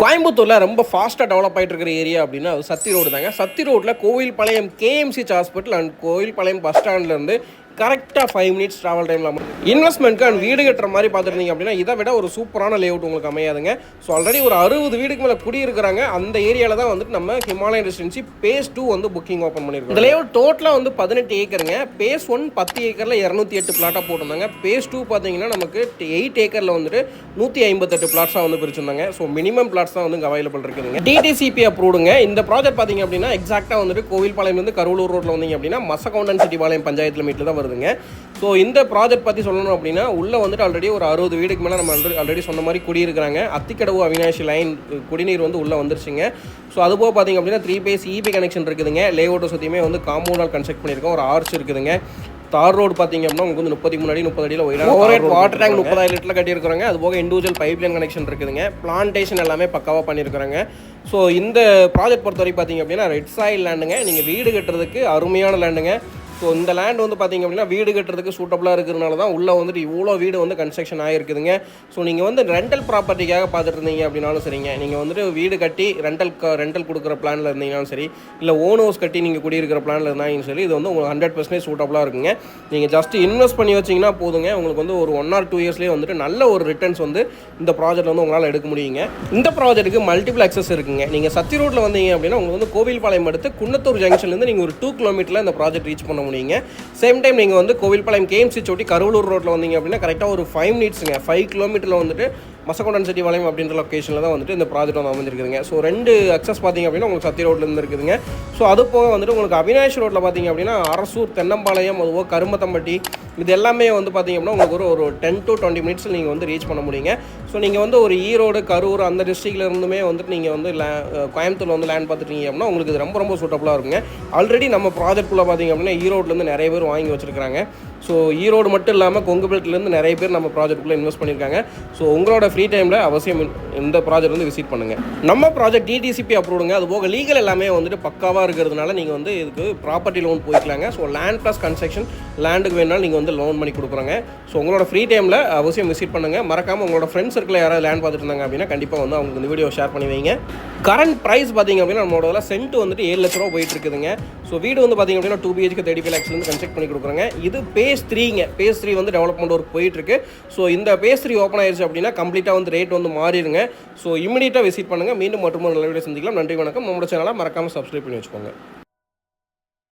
கோயம்புத்தூரில் ரொம்ப ஃபாஸ்ட்டாக டெவலப் ஆகிட்டு இருக்கிற ஏரியா அப்படின்னா அது சத்தி ரோடு தாங்க. சத்தி ரோட்டில் கோவில் பாளையம் கேஎம்சிச் ஹாஸ்பிட்டல் அண்ட் கோவில் பாளையம் பஸ் ஸ்டாண்ட்லேருந்து கரெக்டாக ஃபைவ் மினிட்ஸ் ட்ராவல் டைமில் இன்வெஸ்ட்மெண்ட்க்கு அண்ட் வீடு கட்டுற மாதிரி பார்த்துருந்தீங்க அப்படின்னா இதை விட ஒரு சூப்பரான லேஅவுட் உங்களுக்கு அமையாதுங்க. ஸோ ஆல்ரெடி ஒரு அறுபது வீடுக்கு மேலே குடியிருக்கிறாங்க. அந்த ஏரியாவில் தான் வந்துட்டு நம்ம ஹிமாலயன் ரெசிடென்சி பேஸ் டூ வந்து புக்கிங் ஓப்பன் பண்ணியிருக்கோம் இந்த லேஅவுட் டோட்டலாக வந்து பதினெட்டு ஏக்கருங்க. பேஸ் ஒன் பத்து ஏக்கரில் இரநூத்தி எட்டு பிளாட்டாக போட்டிருந்தாங்க. பேஸ் டூ பார்த்தீங்கன்னா நமக்கு எயிட் ஏக்கரில் வந்துட்டு நூற்றி ஐம்பத்தெட்டு பிளாட்ஸாக வந்து பிரிச்சிருந்தாங்க. ஸோ மினிமம் பிளாட்ஸ் தான் வந்து அவைலபிள் இருக்குதுங்க. டிடிசிபி அப்ரூவ்டுங்க இந்த ப்ராஜெக்ட் பார்த்தீங்க அப்படின்னா எக்ஸாக்டாக வந்துட்டு கோவில்பாளையம் வந்து கருவலூர் ரோட்டில் வந்தீங்க அப்படின்னா மசகவுண்டன் சிட்டி பாளையம் பஞ்சாயத்தில் மீட்டில் தான் வருதுங்க. ஸோ இந்த ப்ராஜெக்ட் பற்றி சொல்லணும் அப்படின்னா உள்ளே வந்துட்டு ஆல்ரெடி ஒரு அறுபது வீடுக்கு மேலே நம்ம ஆல்ரெடி சொன்ன மாதிரி குடியிருக்கிறாங்க. அத்திக்கடவு அவினாஷி லைன் குடிநீர் வந்து உள்ளே வந்துருச்சுங்க. ஸோ அதுபோக பார்த்தீங்க அப்படின்னா த்ரீ பேஸ் இபி கனெக்ஷன் இருக்குதுங்க. லேஅவுட்டை சுற்றியுமே வந்து காம்பவுண்டால் கன்ஸ்ட்ரக்ட் பண்ணியிருக்கோம். ஒரு ஆர்ச் இருக்குதுங்க. தார் ரோடு பார்த்தீங்க அப்படின்னா உங்களுக்கு வந்து முப்பத்தி மூணு அடி முப்பது அடியில் ஓவர் வாட்டர் டேங்க் முப்பதாயிரம் லிட்டரில் கட்டியிருக்காங்க அது போக இண்டிவிஜுவல் பைப் லைன் கனெக்ஷன் இருக்குதுங்க. பிளான்டேஷன் எல்லாமே பக்காவாக பண்ணியிருக்காங்க ஸோ இந்த ப்ராஜெக்ட் பொறுத்த வரைக்கும் பார்த்தீங்க அப்படின்னா ரெட் சாயில் லேண்டுங்க நீங்கள் வீடு கட்டுறதுக்கு அருமையான லேண்டுங்க ஸோ இந்த லேண்ட் வந்து பார்த்தீங்க அப்படின்னா வீடு கட்டுறதுக்கு சூட்டபுளாக இருக்கிறதுனால தான் உள்ளே வந்துட்டு இவ்வளோ வீடு வந்து கன்ஸ்ட்ரக்ஷன் ஆகிருக்குதுங்க ஸோ நீங்கள் வந்து ரெண்டல் ப்ராப்பர்ட்டிக்காக பார்த்துட்டு இருந்தீங்க அப்படின்னாலும் சரிங்க. நீங்கள் வந்துட்டு வீடு கட்டி ரெண்டல் ரெண்டல் கொடுக்குற பிளானில் இருந்தீங்கனாலும் சரி இல்லை ஓன் ஹவுஸ் கட்டி நீங்கள் குடியிருக்கிற பிளானில் இருந்தாலும் சரி இது வந்து உங்களுக்கு ஹண்ட்ரட் பர்சன்டேஜ் சூட்டபுளாக இருக்குங்க. நீங்கள் ஜஸ்ட் இன்வெஸ்ட் பண்ணி வச்சிங்கன்னா போதுங்க. உங்களுக்கு வந்து ஒரு ஒன் ஆர் டூ இயர்ஸ்லேயே வந்துட்டு நல்ல ஒரு ரிட்டர்ன்ஸ் வந்து இந்த ப்ராஜெக்ட் வந்து உங்களால் எடுக்க முடியுங்க. இந்த ப்ராஜெக்ட்டுக்கு மல்டிபிள் அக்சஸ் இருக்குங்க. நீங்கள் சத்தி ரோட்டில் வந்தீங்க அப்படின்னா உங்களுக்கு வந்து கோவில்பாளையம் அடுத்து குன்னத்தூர் ஜங்ஷன்லேருந்து நீங்கள் ஒரு டூ கிலோமீட்டரில் இந்த ப்ராஜெக்ட் ரீச் பண்ண முடியுங்க சேம் டைம் நீங்கள் வந்து கோவில்பாளையம் கேஎம்சி சோட்டி கருவலூர் ரோட்டில் வந்தீங்க அப்படின்னா கரெக்டாக ஒரு ஃபைவ் மினிட்ஸுங்க ஃபைவ் கிலோமீட்டரில் வந்துட்டு மசக்கோண்டன் செட்டி வளையம் அப்படின்ற லொக்கேஷனில் தான் வந்துட்டு இந்த ப்ராஜெக்ட் வந்து அமைஞ்சிருக்குதுங்க. ஸோ ரெண்டு அக்சஸ் பார்த்தீங்க அப்படின்னா உங்களுக்கு சத்தி ரோட்லேருந்து இருக்குதுங்க. ஸோ அது போக வந்துட்டு உங்களுக்கு அவினாஷ் ரோட்டில் பார்த்திங்க அப்படின்னா அரசூர் தென்னம்பாளையம் அதுவோ கருமத்தம்பட்டி இது எல்லாமே வந்து பார்த்திங்க அப்படின்னா உங்களுக்கு ஒரு ஒரு டென் டு டுவெண்ட்டி மினிட்ஸில் நீங்கள் வந்து ரீச் பண்ண முடியுங்க. ஸோ நீங்கள் வந்து ஒரு ஈரோடு கரூர் அந்த டிஸ்ட்ரிக்ட்ல இருந்துமே வந்துட்டு நீங்கள் வந்து லே கோயம்புத்தூர் வந்து லேண்ட் பார்த்துட்டீங்க அப்படின்னா உங்களுக்கு இது ரொம்ப ரொம்ப சூட்டபுளாக இருக்குங்க. ஆல்ரெடி நம்ம ப்ராஜெக்ட்குள்ளே பார்த்தீங்க அப்படின்னா ஈரோட்லேருந்து நிறைய பேர் வாங்கி வச்சுருக்காங்க ஸோ ஈரோடு மட்டும் இல்லாமல் கொங்குபேட்டிலேருந்து நிறைய பேர் நம்ம ப்ராஜெக்ட்டுக்குள்ளே இன்வெஸ்ட் பண்ணியிருக்காங்க. ஸோ உங்களோட ஃப்ரீ டைமில் அவசியம் இந்த ப்ராஜெக்ட் வந்து விசிட் பண்ணுங்கள் நம்ம ப்ராஜெக்ட் டிடிசிபி அப்ரூவ்டுங்க அது போக லீகல் எல்லாமே வந்துட்டு பக்காவாக இருக்கிறதுனால நீங்கள் வந்து இதுக்கு ப்ராப்பர்ட்டி லோன் போய்க்கலாங்க. ஸோ லேண்ட் ப்ளஸ் கன்ஸ்ட்ரக்ஷன் லேண்டுக்கு வேணாலும் நீங்கள் வந்து லோன் பண்ணி கொடுக்குறாங்க ஸோ உங்களோட ஃப்ரீ டைமில் அவசியம் விசிட் பண்ணுங்கள் மறக்காமல் உங்களோட ஃப்ரெண்ட்ஸ் சர்க்கிளில் யாராவது லேண்ட் பார்த்துட்டு இருந்தாங்க அப்படின்னா கண்டிப்பாக வந்து அவங்களுக்கு இந்த வீடியோ ஷேர் பண்ணி வைங்க. கரண்ட் ப்ரைஸ் பார்த்தீங்க அப்படின்னா நம்மளோட சென்ட் வந்துட்டு ஏழு லட்ச ரூபா போயிட்டு இருக்குதுங்க. ஸோ வீடு வந்து பார்த்தீங்க அப்படின்னா டூ பிஹெச்க்கு தேர்ட்டி ஃபைவ் லேக்ஸ்லேருந்து கன்ஸ்ட்ரக்ட் பண்ணி கொடுக்குறாங்க. இது பே பேஸ் த்ரீங்க பேஸ் த்ரீ வந்து டெவலப்மெண்ட் ஒர்க் போயிட்டுருக்கு. ஸோ இந்த பேஸ் த்ரீ ஓப்பன் ஆயிடுச்சு அப்படின்னா கம்ப்ளீட்டாக வந்து ரேட் வந்து மாறிடுங்க. ஸோ இமீடியட்டாக விசிட் பண்ணுங்கள் மீண்டும் மற்றும் நல்ல வீடியோ சந்திக்கலாம். நன்றி வணக்கம். நம்மளோட சேனலாக மறக்காமல் சப்ஸ்கிரைப் பண்ணி வச்சுக்கோங்க.